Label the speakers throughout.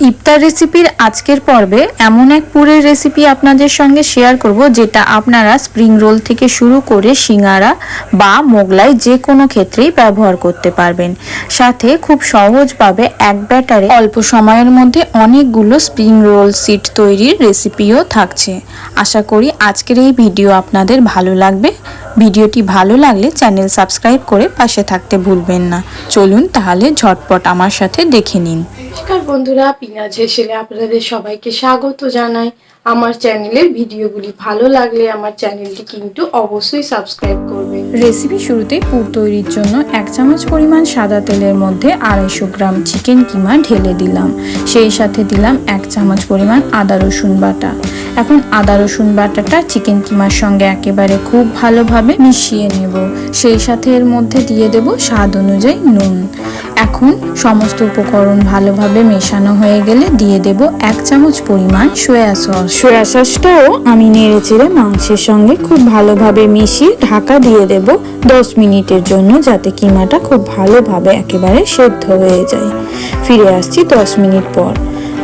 Speaker 1: ইফতার রেসিপির আজকের পর্বে এমন এক পুরের রেসিপি আপনাদের সঙ্গে শেয়ার করব যেটা আপনারা স্প্রিং রোল থেকে শুরু করে সিঙ্গারা বা মোগলাই যে কোনো ক্ষেত্রেই ব্যবহার করতে পারবেন। সাথে খুব সহজভাবে এক ব্যাটারে অল্প সময়ের মধ্যে অনেকগুলো স্প্রিং রোল সিট তৈরির রেসিপিও থাকছে। আশা করি আজকের এই ভিডিও আপনাদের ভালো লাগবে। ভিডিওটি ভালো লাগলে চ্যানেল সাবস্ক্রাইব করে পাশে থাকতে ভুলবেন না। চলুন তাহলে ঝটপট আমার সাথে দেখে নিন।
Speaker 2: নমস্কার বন্ধুরা পিনাজ হেসেলে আপনাদের সবাইকে স্বাগত জানাই। আমার চ্যানেলের ভিডিওগুলি ভালো লাগলে আমার চ্যানেলটি কিন্তু অবশ্যই সাবস্ক্রাইব করবে।
Speaker 1: রেসিপি শুরুতে পুর তৈরির জন্য এক চামচ পরিমাণ সাদা তেলের মধ্যে আড়াইশো গ্রাম চিকেন কিমা ঢেলে দিলাম। সেই সাথে দিলাম এক চামচ পরিমাণ আদা রসুন বাটা। এখন আদা, রসুন, বাটাটা চিকেন কিমার সঙ্গে একেবারে খুব ভালোভাবে মিশিয়ে নেব। সেই সাথে এর মধ্যে দিয়ে দেব স্বাদ অনুযায়ী নুন। এখন সমস্ত উপকরণ ভালোভাবে মেশানো হয়ে গেলে দিয়ে দেব এক চামচ পরিমাণ সোয়া সস। সোয়া সসটাও আমি নেড়ে চেড়ে মাংসের সঙ্গে খুব ভালোভাবে মিশিয়ে ঢাকা দিয়ে দেব দশ মিনিটের জন্য যাতে কিমাটা খুব ভালোভাবে একেবারে সেদ্ধ হয়ে যায়। ফিরে আসছি দশ মিনিট পর।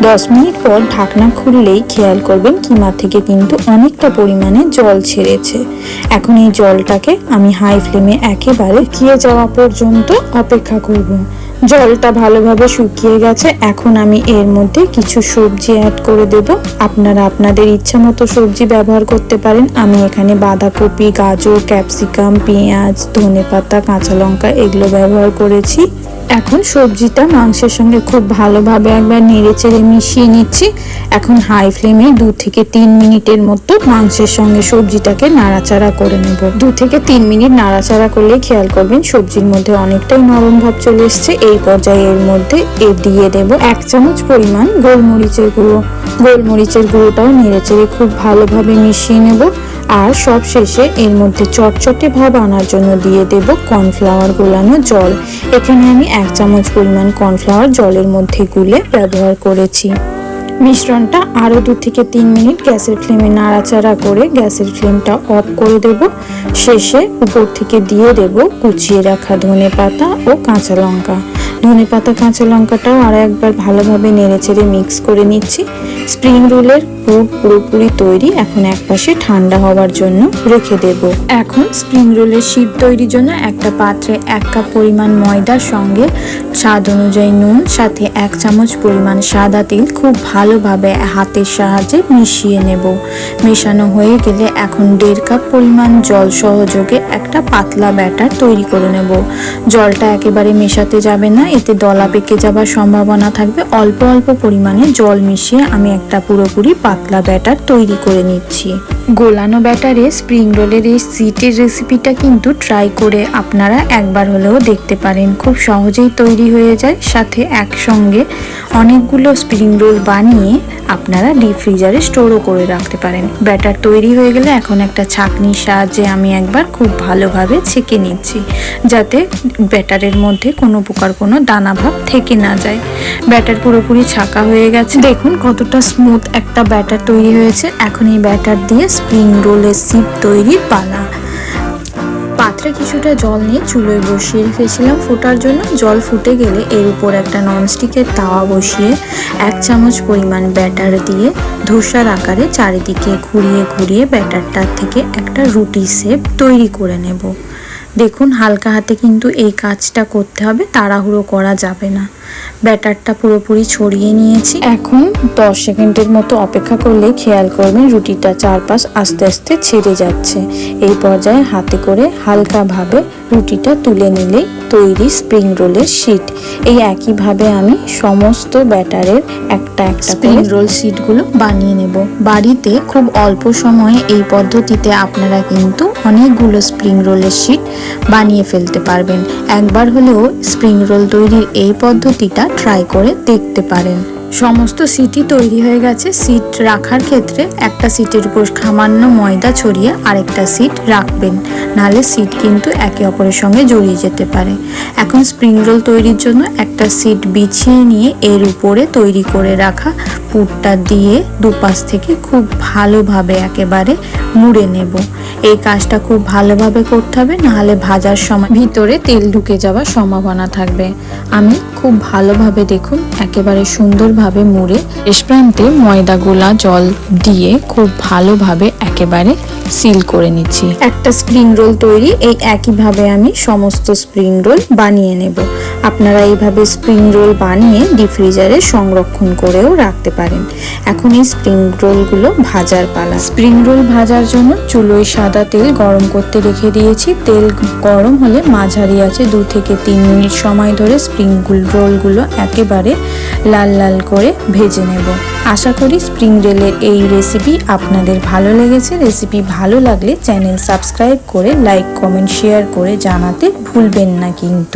Speaker 1: দশ মিনিট পর ঢাকনা খুললেই খেয়াল করবেন কিমা থেকে কিন্তু অনেকটা পরিমাণে জল ছেড়েছে। এখন এই জলটাকে আমি হাই ফ্লেমে একেবারে কিয়ে যাওয়া পর্যন্ত অপেক্ষা করব। জলটা ভালোভাবে শুকিয়ে গেছে, এখন আমি এর মধ্যে কিছু সবজি অ্যাড করে দেব। আপনারা আপনাদের ইচ্ছা মতো সবজি ব্যবহার করতে পারেন। আমি এখানে বাঁধাকপি, গাজর ক্যাপসিকাম পেঁয়াজ, ধনেপাতা, কাঁচা লঙ্কা এগুলো ব্যবহার করেছি। এখন সবজিটা মাংসের সঙ্গে খুব ভালোভাবে একবার নেড়ে চেড়ে মিশিয়ে নিচ্ছি। এখন হাই ফ্লেমে দু থেকে তিন মিনিটের মতো মাংসের সঙ্গে সবজিটাকে নাড়াচাড়া করে নেব। দু থেকে তিন মিনিট নাড়াচাড়া করলে খেয়াল করবেন সবজির মধ্যে অনেকটাই নরম ভাব চলে এসছে। এই পর্যায়ে এর মধ্যে এ দিয়ে দেব এক চামচ পরিমাণ গোলমরিচের গুঁড়ো। গোলমরিচের গুঁড়োটাও নেড়ে চেড়ে খুব ভালোভাবে মিশিয়ে নেব। আর সব শেষে এর মধ্যে চটচটে ভাব আনার জন্য দিয়ে দেব কর্নফ্লাওয়ার গোলানো জল। এখানে আমি এক চামচ পরিমাণ কর্নফ্লাওয়ার জলের মধ্যে গুলে ব্যবহার করেছি। মিশ্রণটা আরও দু থেকে তিন মিনিট গ্যাসের ফ্লেমে নাড়াচাড়া করে গ্যাসের ফ্লেমটা অফ করে দেব। শেষে উপর থেকে দিয়ে দেব কুচিয়ে রাখা ধনে পাতা ও কাঁচা লঙ্কা। ধনে পাতা, কাঁচা লঙ্কাটাও আর একবার ভালোভাবে নেড়েচেড়ে মিক্স করে নিচ্ছি। স্প্রিং রোলের পুর পুরোপুরি তৈরি এখন এক একপাশে ঠান্ডা হওয়ার জন্য রেখে দেব। এখন স্প্রিং রোলের শীত তৈরির জন্য একটা পাত্রে এক কাপ পরিমাণ ময়দার সঙ্গে স্বাদ অনুযায়ী নুন, সাথে এক চামচ পরিমাণ সাদা তেল খুব ভালোভাবে হাতের সাহায্যে মিশিয়ে নেব। মেশানো হয়ে গেলে এখন দেড় কাপ পরিমাণ জল সহযোগে একটা পাতলা ব্যাটার তৈরি করে নেব। জলটা একেবারে মেশাতে যাবে না, এতে দলা পেকে যাবার সম্ভাবনা থাকবে। অল্প অল্প পরিমাণে জল মিশিয়ে আমি একটা পুরোপুরি পাতলা ব্যাটার তৈরি করে নিচ্ছি। গোলানো ব্যাটারে স্প্রিং রোলের এই সিটের রেসিপিটা কিন্তু ট্রাই করে আপনারা একবার হলেও দেখতে পারেন। খুব সহজেই তৈরি হয়ে যায়। সাথে একসঙ্গে অনেকগুলো স্প্রিং রোল বানিয়ে আপনারা ডিপ ফ্রিজারে স্টোরও করে রাখতে পারেন। ব্যাটার তৈরি হয়ে গেলে এখন একটা ছাঁকনির সাহায্যে আমি একবার খুব ভালোভাবে ছেঁকে নিচ্ছি, যাতে ব্যাটারের মধ্যে কোনো প্রকার কোনো দানা ভাব থেকে না যায়। ব্যাটার পুরোপুরি ছাকা হয়ে গেছে। দেখুন কতটা স্মুথ একটা ব্যাটার তৈরি হয়েছে। এখন এই ব্যাটার দিয়ে স্প্রিং রোলের সিপ তৈরির পালা পাত্রে কিছুটা জল নিয়ে চুলোয় বসিয়ে রেখেছিলাম। ফোটার জন্য জল ফুটে গেলে এর উপর একটা ননস্টিকের তাওয়া বসিয়ে এক চামচ পরিমাণ ব্যাটার দিয়ে ধোসার আকারে চারিদিকে ঘুরিয়ে ঘুরিয়ে ব্যাটারটার থেকে একটা রুটি শেপ তৈরি করে নেব। দেখুন, হালকা হাতে কিন্তু এই কাজটা করতে হবে, তাড়াহুড়ো করা যাবে না। ব্যাটারটা পুরোপুরি ছড়িয়ে নিয়েছি। এখন দশ সেকেন্ডের মতো অপেক্ষা করলে খেয়াল করবেন, রুটিটা চারপাশ আস্তে আস্তে ছেড়ে যাচ্ছে। এই পর্যায়ে হাতে করে হালকাভাবে রুটিটা তুলে নিলেই তৈরি স্প্রিং রোলের শিট। এই একইভাবে আমি সমস্ত ব্যাটারের একটা স্প্রিং রোল শিটগুলো বানিয়ে নেব। বাড়িতে খুব অল্প সময়ে এই পদ্ধতিতে আপনারা কিন্তু অনেকগুলো স্প্রিং রোলের শিট বানিয়ে ফেলতে পারবেন। একবার হলেও স্প্রিং রোল তৈরির এই পদ্ধতিটা ট্রাই করে দেখতে পারেন। সমস্ত সিটই তৈরি হয়ে গেছে। সিট রাখার ক্ষেত্রে একটা সিটের উপর সামান্য ময়দা ছড়িয়ে আরেকটা সিট রাখবেন। নাহলে সিট কিন্তু একে অপরের সঙ্গে জড়িয়ে যেতে পারে। এখন স্প্রিং রোল তৈরির জন্য একটা সিট বিছিয়ে নিয়ে এর উপরে তৈরি করে রাখা পুরটা দিয়ে দুপাশ থেকে খুব ভালোভাবে একেবারে মুড়ে নেব। এই কাজটা খুব ভালোভাবে করতে হবে, নাহলে ভাজার সময় ভিতরে তেল ঢুকে যাওয়ার সম্ভাবনা থাকবে। আমি খুব ভালোভাবে দেখুন একেবারে সুন্দরভাবে মুড়ে শেষ প্রান্তে ময়দা গোলা জল দিয়ে খুব ভালোভাবে একেবারে সিল করে নিচ্ছি। একটা স্প্রিং রোল তৈরি, এই একইভাবে আমি সমস্ত স্প্রিং রোল বানিয়ে নেব। আপনারা এইভাবে স্প্রিং রোল বানিয়ে ডিপ ফ্রিজারে সংরক্ষণ করেও রাখতে পারেন। এখন এই স্প্রিং রোলগুলো ভাজার পালা। স্প্রিং রোল ভাজার জন্য চুলোয় সাদা তেল গরম করতে রেখে দিয়েছি। তেল গরম হলে মাঝারি আছে দু থেকে তিন মিনিট সময় ধরে স্প্রিং রোলগুলো একেবারে লাল লাল করে ভেজে নেব। আশা করি স্প্রিং রোলের এই রেসিপি আপনাদের ভালো লেগেছে। রেসিপি ভালো লাগলে চ্যানেল সাবস্ক্রাইব করে লাইক কমেন্ট শেয়ার করে জানাতে ভুলবেন না কিন্তু।